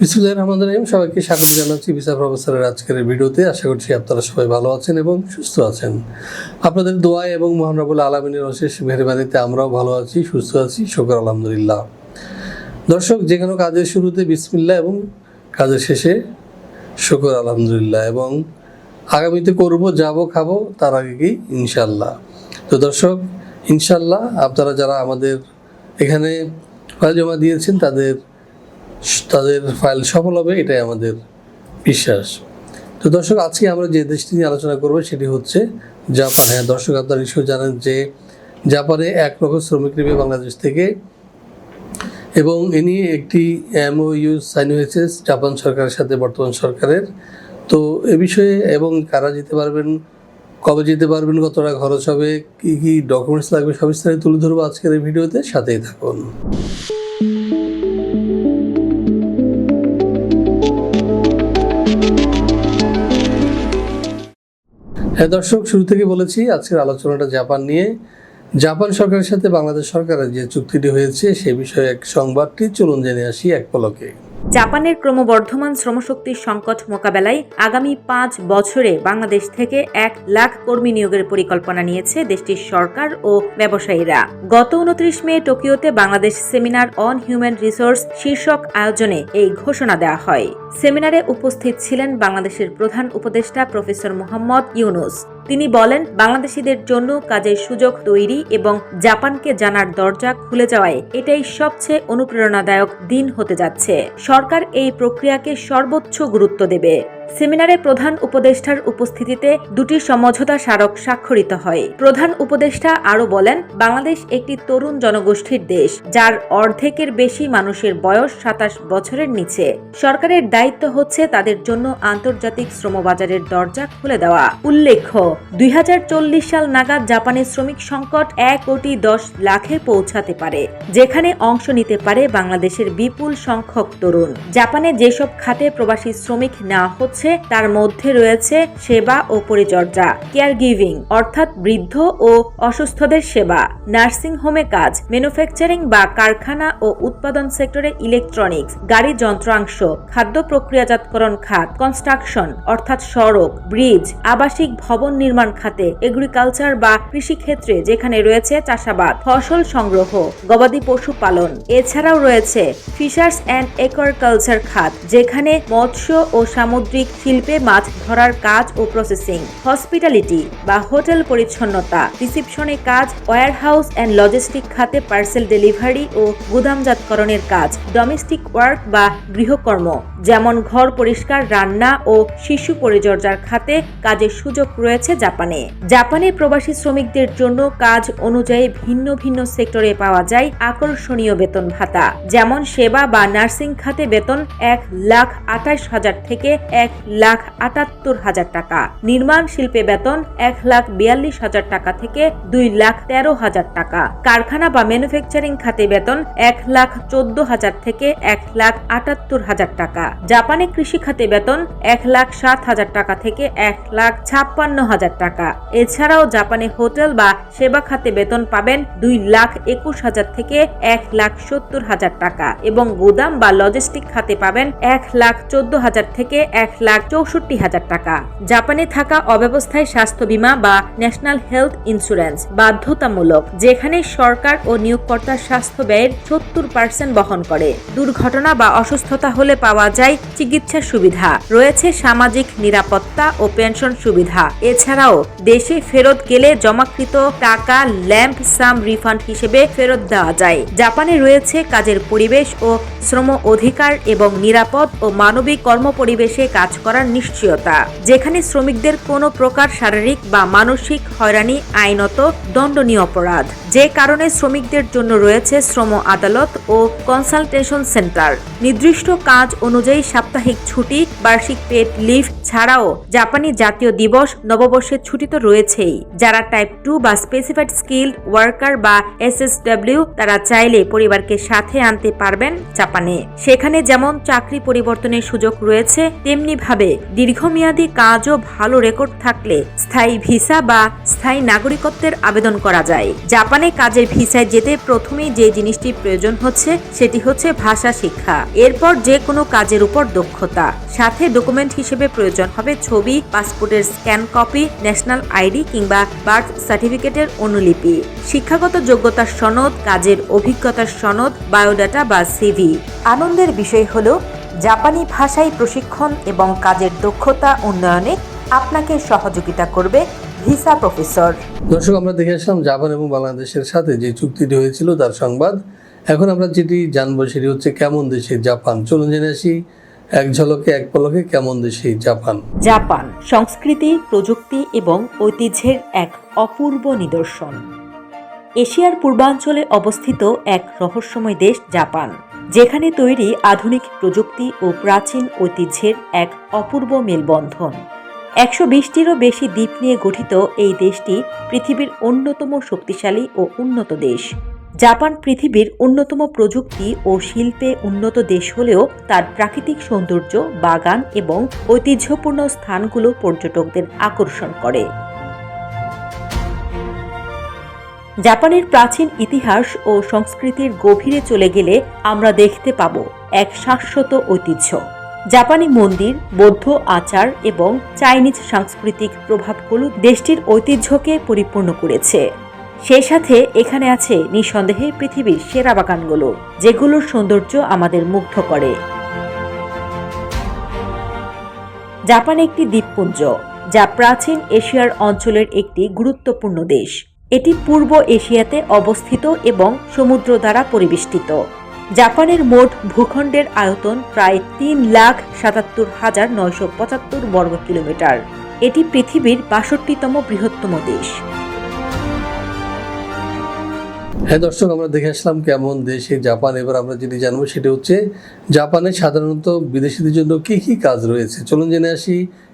বিসমুল্লাহ রহমান রহিম, সবাইকে স্বাগত জানাচ্ছি ভিসা প্রফেসরের আজকের ভিডিওতে। আশা করছি আপনারা সবাই ভালো আছেন এবং সুস্থ আছেন। আপনাদের দোয়ায় এবং মহানবুল আলমিনের অশেষ মেহরবানিতে আমরাও ভালো আছি, সুস্থ আছি, শকর, আলহামদুলিল্লাহ। দর্শক, যে কোনো কাজের শুরুতে বিসমিল্লাহ এবং কাজের শেষে শকর, আলহামদুলিল্লাহ এবং আগামীতে করব, যাব, খাব, তার আগে কি? ইনশাল্লাহ তো দর্শক ইনশাল্লাহ আপনারা যারা আমাদের এখানে জমা দিয়েছেন, তাদের তাদের ফাইল সফল হবে, এটাই আমাদের বিশ্বাস। তো দর্শক, আজকে আমরা যে দেশটি নিয়ে আলোচনা করব সেটি হচ্ছে জাপান। হ্যাঁ দর্শক, আপনারা নিশ্চয় জানেন যে জাপানে এক লক্ষ শ্রমিক নেবে বাংলাদেশ থেকে এবং এ নিয়ে একটি এমওইউ সাইন হয়েছে জাপান সরকারের সাথে, বর্তমান সরকারের। তো এ বিষয়ে এবং কারা যেতে পারবেন, কবে যেতে পারবেন কত টাকা খরচ হবে, কী কী ডকুমেন্টস লাগবে, সব বিস্তারিত তুলে ধরবো আজকের এই ভিডিওতে। সাথেই থাকুন। হ্যাঁ দর্শক, শুরু থেকে বলেছি, আজকের আলোচনাটা জাপান নিয়ে। জাপান সরকারের সাথে বাংলাদেশ সরকারের যে চুক্তিটি হয়েছে, সে বিষয়ে এক সংবাদটি চলুন জেনে আসি এক পলকে। জাপানের ক্রমবর্ধমান শ্রমশক্তির সংকট মোকাবেলায় আগামী পাঁচ বছরে বাংলাদেশ থেকে এক লাখ কর্মী নিয়োগের পরিকল্পনা নিয়েছে দেশটির সরকার ও ব্যবসায়ীরা। গত উনত্রিশ মে টোকিওতে Bangladesh seminar on human resource শীর্ষক আয়োজনে এই ঘোষণা দেওয়া হয়। সেমিনারে উপস্থিত ছিলেন বাংলাদেশের প্রধান উপদেষ্টা প্রফেসর মোহাম্মদ ইউনুস। তিনি বলেন, বাংলাদেশিদের জন্য কাজের সুযোগ তৈরি এবং জাপানকে জানার দরজা খুলে যাওয়ায় এটাই সবচেয়ে অনুপ্রেরণাদায়ক দিন হতে যাচ্ছে। সরকার এই প্রক্রিয়াকে সর্বোচ্চ গুরুত্ব দেবে। সেমিনারে প্রধান উপদেষ্টার উপস্থিতিতে দুটি সমঝোতা স্মারক স্বাক্ষরিত হয়। প্রধান উপদেষ্টা আরও বলেন, বাংলাদেশ একটি তরুণ জনগোষ্ঠীর দেশ, যার অর্ধেকের বেশি মানুষের বয়স সাতাশ বছরের নিচে। সরকারের দায়িত্ব হচ্ছে তাদের জন্য আন্তর্জাতিক শ্রমবাজারের দরজা খুলে দেওয়া। উল্লেখ্য, দুই হাজার চল্লিশ সাল নাগাদ জাপানের শ্রমিক সংকট এক কোটি দশ লাখে পৌঁছাতে পারে, যেখানে অংশ নিতে পারে বাংলাদেশের বিপুল সংখ্যক তরুণ। জাপানে যেসব খাতে প্রবাসী শ্রমিক নেওয়া হচ্ছে তার মধ্যে রয়েছে সেবা ও পরিচর্যা কেয়ার গিভিং অর্থাৎ বৃদ্ধ ও অসুস্থদের সেবা নার্সিং হোমে কাজ ম্যানুফ্যাকচারিং বা কারখানা ও উৎপাদন সেক্টরে ইলেকট্রনিক্স গাড়ি যন্ত্রাংশ, খাদ্য প্রক্রিয়াজাতকরণ খাত কনস্ট্রাকশন অর্থাৎ সড়ক ব্রিজ আবাসিক ভবন নির্মাণ খাতে এগ্রিকালচার বা কৃষি ক্ষেত্রে যেখানে রয়েছে চাষাবাদ, ফসল সংগ্রহ, গবাদি পশু পালন। এছাড়াও রয়েছে ফিশার্স অ্যান্ড একুয়ারকালচার খাত, যেখানে মৎস্য ও সামুদ্রিক শিল্পে মাছ ধরার কাজ ও প্রসেসিং হসপিটালিটি বা হোটেল পরিচ্ছন্নতা, রিসিপশনে কাজ ওয়ারহাউস অ্যান্ড লজিস্টিক খাতে পার্সেল ডেলিভারি ও গুদামজাতকরণের কাজ ডোমেস্টিক ওয়ার্ক বা গৃহকর্ম, যেমন ঘর পরিষ্কার, রান্না ও শিশু পরিচর্যার খাতে কাজের সুযোগ রয়েছে জাপানে। জাপানে প্রবাসী শ্রমিকদের জন্য কাজ অনুযায়ী ভিন্ন ভিন্ন সেক্টরে পাওয়া যায় আকর্ষণীয় বেতন ভাতা, যেমন সেবা বা নার্সিং খাতে বেতন এক লাখ আঠাশ হাজার থেকে এক লাখ আটাত্তর হাজার টাকা। নির্মাণ শিল্পে বেতন এক লাখ বিয়াল্লিশ হাজার টাকা থেকে দুই লাখ তেরো হাজার টাকা। কারখানা বা ম্যানুফ্যাকচারিং খাতে বেতন এক লাখ চোদ্দ হাজার থেকে এক লাখ আটাত্তর হাজার টাকা। জাপানে কৃষি খাতে বেতন এক লাখ সাত হাজার টাকা থেকে এক লাখ ছাপ্পান্ন হাজার টাকা। এছাড়াও জাপানে হোটেল বা সেবা খাতে বেতন পাবেন দুই লাখ একুশ হাজার থেকে এক লাখ সত্তর হাজার টাকা এবং গুদাম বা লজিস্টিক খাতে পাবেন এক লাখ চোদ্দ হাজার থেকে এক লাখ চৌষট্টি হাজার টাকা। জাপানে থাকা অব্যবস্থায় স্বাস্থ্য বীমা বা ন্যাশনাল হেলথ ইন্স্যুরেন্স বাধ্যতামূলক, যেখানে সরকার ও নিয়োগকর্তার স্বাস্থ্য ব্যয়ের সত্তর পার্সেন্ট বহন করে। দুর্ঘটনা বা অসুস্থতা হলে পাওয়া যায় চিকিৎসা সুবিধা। রয়েছে সামাজিক নিরাপত্তা ও পেনশন সুবিধা। এছাড়াও, দেশে ফেরত গেলে জমাকৃত টাকা ল্যাম্প সাম রিফান্ড হিসেবে ফেরত দেওয়া যায়। জাপানে রয়েছে কাজের পরিবেশ ও শ্রম অধিকার এবং নিরাপদ ও মানবিক কর্মপরিবেশে কাজ করার নিশ্চয়তা, যেখানে শ্রমিকদের কোনো প্রকার শারীরিক বা মানসিক হয়রানি, আইনত, দণ্ডনীয় অপরাধ। যে কারণে শ্রমিকদের জন্য রয়েছে শ্রম আদালত ও কনসালটেশন সেন্টার। নির্দিষ্ট কাজ অনুযায়ী সাপ্তাহিক ছুটি, বার্ষিক পেড লিভ ছাড়াও জাপানি জাতীয় দিবস নববর্ষের ছুটি তো রয়েছেই। যারা টাইপ টু বা স্পেসিফাইড স্কিল্ড ওয়ার্কার বা এসএসডব্লিউ তারা চাইলে পরিবারকে সাথে আনতে পারবেন জাপানে। সেখানে যেমন চাকরি পরিবর্তনের সুযোগ রয়েছে, তেমনি একইভাবে দীর্ঘমেয়াদী কাজ ও ভালো রেকর্ড থাকলে স্থায়ী ভিসা বা স্থায়ী নাগরিকত্বের আবেদন করা যায়। জাপানে কাজের ভিসায় যেতে প্রথমেই যে জিনিসটি প্রয়োজন হচ্ছে, সেটি হচ্ছে ভাষা শিক্ষা। এরপর যে কোনো কাজের উপর দক্ষতা। সাথে ডকুমেন্ট হিসেবে প্রয়োজন হবে ছবি, পাসপোর্টের স্ক্যান কপি, ন্যাশনাল আইডি কিংবা বার্থ সার্টিফিকেটের অনুলিপি। শিক্ষাগত যোগ্যতার সনদ, কাজের অভিজ্ঞতার সনদ, বায়োডাটা বা সিভি। আনন্দের বিষয় হলো জাপানি ভাষায় প্রশিক্ষণ এবং কাজের দক্ষতা উন্নয়নে আপনাকে সহযোগিতা করবে ভিসা প্রফেসর। দর্শক আমরা দেখে আসলাম জাপান এবং বাংলাদেশের সাথে যে চুক্তিটি হয়েছিল তার সংবাদ। এখন আমরা যেটি জানব সেটি হচ্ছে কেমন দেশে জাপান? চলুন জেনে আসি এক ঝলকে এক পলকে কেমন দেশে জাপান? জাপান সংস্কৃতি প্রযুক্তি এবং ঐতিহ্যের এক অপূর্ব নিদর্শন। এশিয়ার পূর্বাঞ্চলে অবস্থিত এক রহস্যময় দেশ জাপান। যেখানে তৈরি আধুনিক প্রযুক্তি ও প্রাচীন ঐতিহ্যের এক অপূর্ব মেলবন্ধন। একশো বিশটিরও বেশি দ্বীপ নিয়ে গঠিত এই দেশটি পৃথিবীর অন্যতম শক্তিশালী ও উন্নত দেশ। জাপান পৃথিবীর অন্যতম প্রযুক্তি ও শিল্পে উন্নত দেশ হলেও তার প্রাকৃতিক সৌন্দর্য, বাগান এবং ঐতিহ্যপূর্ণ স্থানগুলো পর্যটকদের আকর্ষণ করে। জাপানের প্রাচীন ইতিহাস ও সংস্কৃতির গভীরে চলে গেলে আমরা দেখতে পাব এক শাশ্বত ঐতিহ্য। জাপানি মন্দির, বৌদ্ধ আচার এবং চাইনিজ সাংস্কৃতিক প্রভাবগুলো দেশটির ঐতিহ্যকে পরিপূর্ণ করেছে। সেই সাথে এখানে আছে নিঃসন্দেহে পৃথিবীর সেরা বাগানগুলো, যেগুলোর সৌন্দর্য আমাদের মুগ্ধ করে। জাপান একটি দ্বীপপুঞ্জ, যা প্রাচীন এশিয়ার অঞ্চলের একটি গুরুত্বপূর্ণ দেশ। এটি পূর্ব এশিয়াতে অবস্থিত এবং সমুদ্র দ্বারা পরিবেষ্টিত। জাপানের মোট ভূখণ্ডের আয়তন প্রায় তিন লাখ সাতাত্তর হাজার নয়শো পঁচাত্তর বর্গ কিলোমিটার। এটি পৃথিবীর বাষট্টিতম বৃহত্তম দেশ। হ্যাঁ দর্শক, আমরা দেখে আসলাম কেমন দেশে জাপান। এবার আমরা যেটি জানব সেটি হচ্ছে, জাপানে সাধারণত বিদেশিদের জন্য কি কি কাজ রয়েছে? চলুন জেনে আসি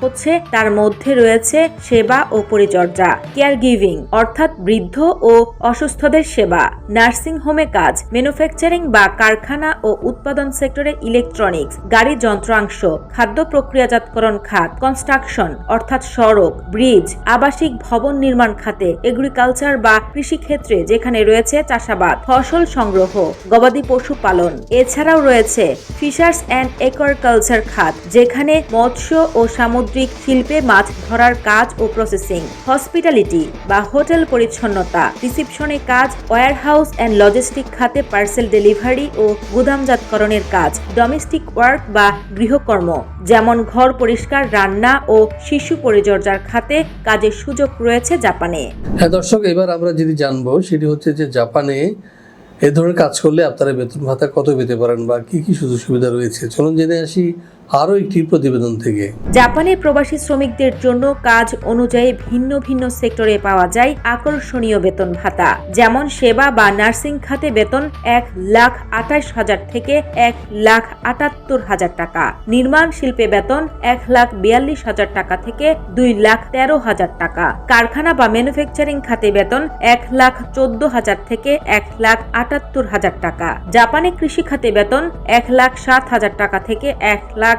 হচ্ছে, তার মধ্যে রয়েছে সেবা ও পরিচর্যা কেয়ার গিভিং অর্থাৎ বৃদ্ধ ও অসুস্থদের সেবা নার্সিং হোমে কাজ ম্যানুফ্যাকচারিং বা কারখানা ও উৎপাদন সেক্টরে ইলেকট্রনিক্স গাড়ি যন্ত্রাংশ, খাদ্য প্রক্রিয়াজাতকরণ খাত কনস্ট্রাকশন অর্থাৎ সড়ক ব্রিজ আবাসিক ভবন নির্মাণ খাতে এগ্রিকালচার বা কৃষি ক্ষেত্রে যেখানে রয়েছে চাষাবাদ, ফসল সংগ্রহ, গবাদি পশু পালন। এছাড়াও রয়েছে ফিশার্স অ্যান্ড একুয়ারকালচার খাত, যেখানে মৎস্য ও সামুদ্রিক শিল্পে মাছ ধরার কাজ ও প্রসেসিং হসপিটালিটি বা হোটেল পরিচ্ছন্নতা রিসিপশনে কাজ ওয়ারহাউস অ্যান্ড লজিস্টিক খাতে পার্সেল ডেলিভারি ও গুদামজাতকরণের কাজ ডোমেস্টিক ওয়ার্ক বা গৃহকর্ম, যেমন ঘর পরিষ্কার, রান্না ও শিশু পরিচর্যার খাতে কাজের সুযোগ রয়েছে জাপানে। হ্যাঁ দর্শক, এবার আমরা যদি জানব সেটি হচ্ছে যে জাপানে এ ধরনের কাজ করলে আপনারা বেতন ভাতা কত পেতে পারেন বা কি কি সুযোগ সুবিধা রয়েছে? চলুন জেনে আসি আরও একটি প্রতিবেদন থেকে। জাপানের প্রবাসী শ্রমিকদের জন্য কাজ অনুযায়ী ভিন্ন ভিন্ন সেক্টরে পাওয়া যায় আকর্ষণীয় বেতন ভাতা। যেমন সেবা বা নার্সিং খাতে বেতন এক লাখ আঠাশ হাজার থেকে এক লাখ আটাত্তর হাজার টাকা। নির্মাণ শিল্পে বেতন এক লাখ বিয়াল্লিশ হাজার টাকা থেকে দুই লাখ তেরো হাজার টাকা। কারখানা বা ম্যানুফ্যাকচারিং খাতে বেতন এক লাখ চোদ্দ হাজার থেকে এক লাখ আটাত্তর হাজার টাকা। জাপানে কৃষি খাতে বেতন এক লাখ সাত হাজার টাকা থেকে এক লাখ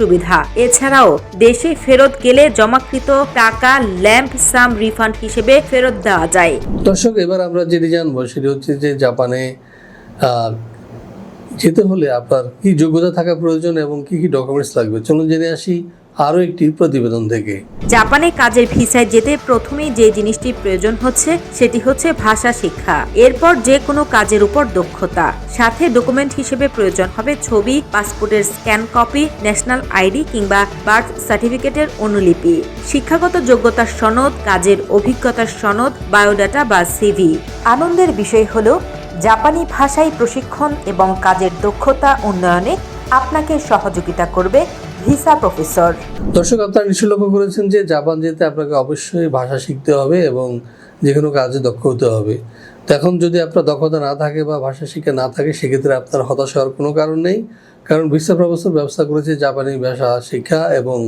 সুবিধা। এছাড়াও, দেশে ফেরত গেলে জমাকৃত টাকা ল্যাম্প সাম রিফান্ড হিসেবে ফেরত দেওয়া যায়। দর্শক, এবার আমরা যেটি জানব সেটি হচ্ছে যে জাপানে যেতে হলে আপনার কি যোগ্যতা থাকা প্রয়োজন এবং কি কি ডকুমেন্টস লাগবে? চলুন জেনে আসি। আরও একটি প্রতিবেদন থেকে জাপানে কাজের ভিসায় যেতে প্রথমেই যে জিনিসটি প্রয়োজন হচ্ছে, সেটি হচ্ছে ভাষা শিক্ষা। এরপর যে কোনো কাজের উপর দক্ষতা। সাথে ডকুমেন্ট হিসেবে প্রয়োজন হবে ছবি, পাসপোর্টের স্ক্যান কপি, ন্যাশনাল আইডি কিংবা বার্থ সার্টিফিকেটের অনুলিপি। শিক্ষাগত যোগ্যতার সনদ, কাজের অভিজ্ঞতার সনদ, বায়োডাটা বা সিভি। আনন্দের বিষয় হলো, জাপানি ভাষায় প্রশিক্ষণ এবং কাজের দক্ষতা উন্নয়নে আপনাকে সহযোগিতা করবে ভিসা প্রফেসর। দর্শক, আপনারা নিশ্চয় লক্ষ্য করেছেন যে জাপান যেতে আপনাকে অবশ্যই ভাষা শিখতে হবে এবং যে কোনো কাজে দক্ষ হতে হবে। তো এখন যদি আপনার দক্ষতা না থাকে বা ভাষা শিক্ষা না থাকে, সেক্ষেত্রে আপনার হতাশ হওয়ার কোনো কারণ নেই। কারণ ভিসা প্রফেসর ব্যবস্থা করেছে জাপানি ভাষা শিক্ষা এবং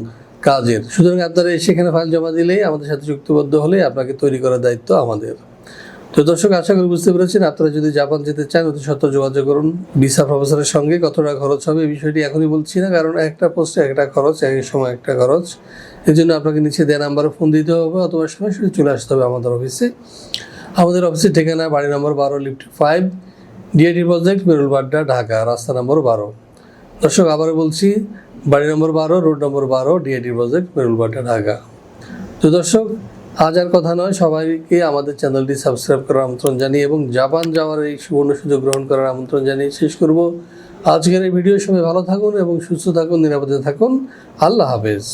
কাজের। সুতরাং আপনারা সেখানে ফাইল জমা দিলেই আমাদের সাথে চুক্তিবদ্ধ হলে আপনাকে তৈরি করার দায়িত্ব আমাদের। তো দর্শক, আশা করি বুঝতে পেরেছেন। আপনারা যদি জাপান যেতে চান, অতি সত্ত্বর যোগাযোগ করুন। ভিসা প্রফেসরের সঙ্গে কতটা খরচ হবে, এই বিষয়টি এখনই বলছি না, কারণ একটা পোস্টে একটা খরচ, এক সময় একটা খরচ। এই জন্য আপনাকে নিচে দেওয়া নাম্বারে ফোন দিতে হবে, অথবা সরাসরি চলে আসতে হবে আমাদের অফিসে। আমাদের অফিসের ঠিকানা বাড়ি নম্বর বারো, lift five, DIT project বেরুলবাড্ডা Dhaka, রাস্তা নম্বর বারো। দর্শক, আবারও বলছি, বাড়ি নম্বর বারো, রোড নম্বর বারো, ডিআইটি প্রজেক্ট বেরুলবাড্ডা ঢাকা। তো দর্শক আজ আর কথা নয়, সবাইকে আমাদের চ্যানেলটি সাবস্ক্রাইব করার আমন্ত্রণ জানিয়ে এবং জাপান যাওয়ার এই সুবর্ণ সুযোগ গ্রহণ করার আমন্ত্রণ জানিয়ে শেষ করব। আজকের এই ভিডিও সবাই ভালো থাকুন এবং সুস্থ থাকুন, নিরাপদে থাকুন। আল্লাহ হাফেজ।